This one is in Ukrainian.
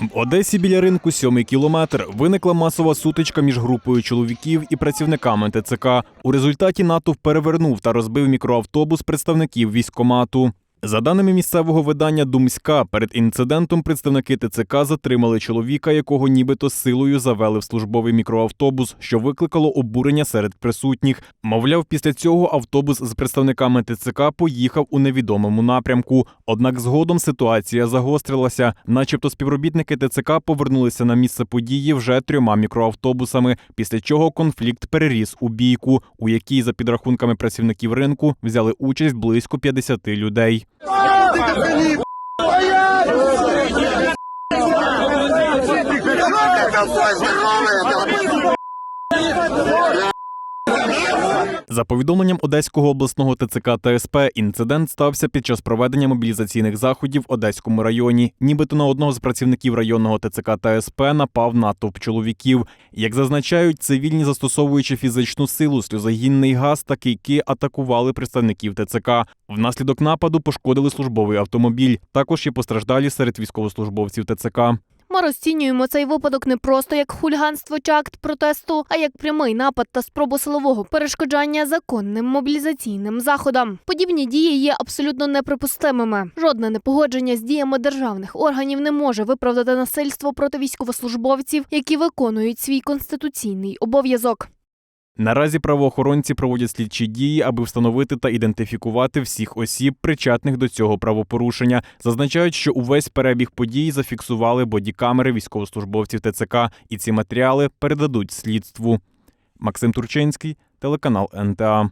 В Одесі біля ринку сьомий кілометр виникла масова сутичка між групою чоловіків і працівниками ТЦК. У результаті натовп перевернув та розбив мікроавтобус представників військкомату. За даними місцевого видання Думська, перед інцидентом представники ТЦК затримали чоловіка, якого нібито силою завели в службовий мікроавтобус, що викликало обурення серед присутніх. Мовляв, після цього автобус з представниками ТЦК поїхав у невідомому напрямку. Однак згодом ситуація загострилася, начебто співробітники ТЦК повернулися на місце події вже трьома мікроавтобусами, після чого конфлікт переріс у бійку, у якій, за підрахунками працівників ринку, взяли участь близько 50 людей. Давай, за повідомленням Одеського обласного ТЦК та СП, інцидент стався під час проведення мобілізаційних заходів в Одеському районі. Нібито на одного з працівників районного ТЦК та СП напав натовп чоловіків. Як зазначають, цивільні, застосовуючи фізичну силу, сльозогінний газ та кийки, атакували представників ТЦК. Внаслідок нападу пошкодили службовий автомобіль. Також є постраждалі серед військовослужбовців ТЦК. Ми розцінюємо цей випадок не просто як хульганство чи акт протесту, а як прямий напад та спробу силового перешкоджання законним мобілізаційним заходам. Подібні дії є абсолютно неприпустимими. Жодне непогодження з діями державних органів не може виправдати насильство проти військовослужбовців, які виконують свій конституційний обов'язок. Наразі правоохоронці проводять слідчі дії, аби встановити та ідентифікувати всіх осіб, причетних до цього правопорушення. Зазначають, що увесь перебіг подій зафіксували бодікамери військовослужбовців ТЦК, і ці матеріали передадуть слідству. Максим Турчинський, телеканал НТА.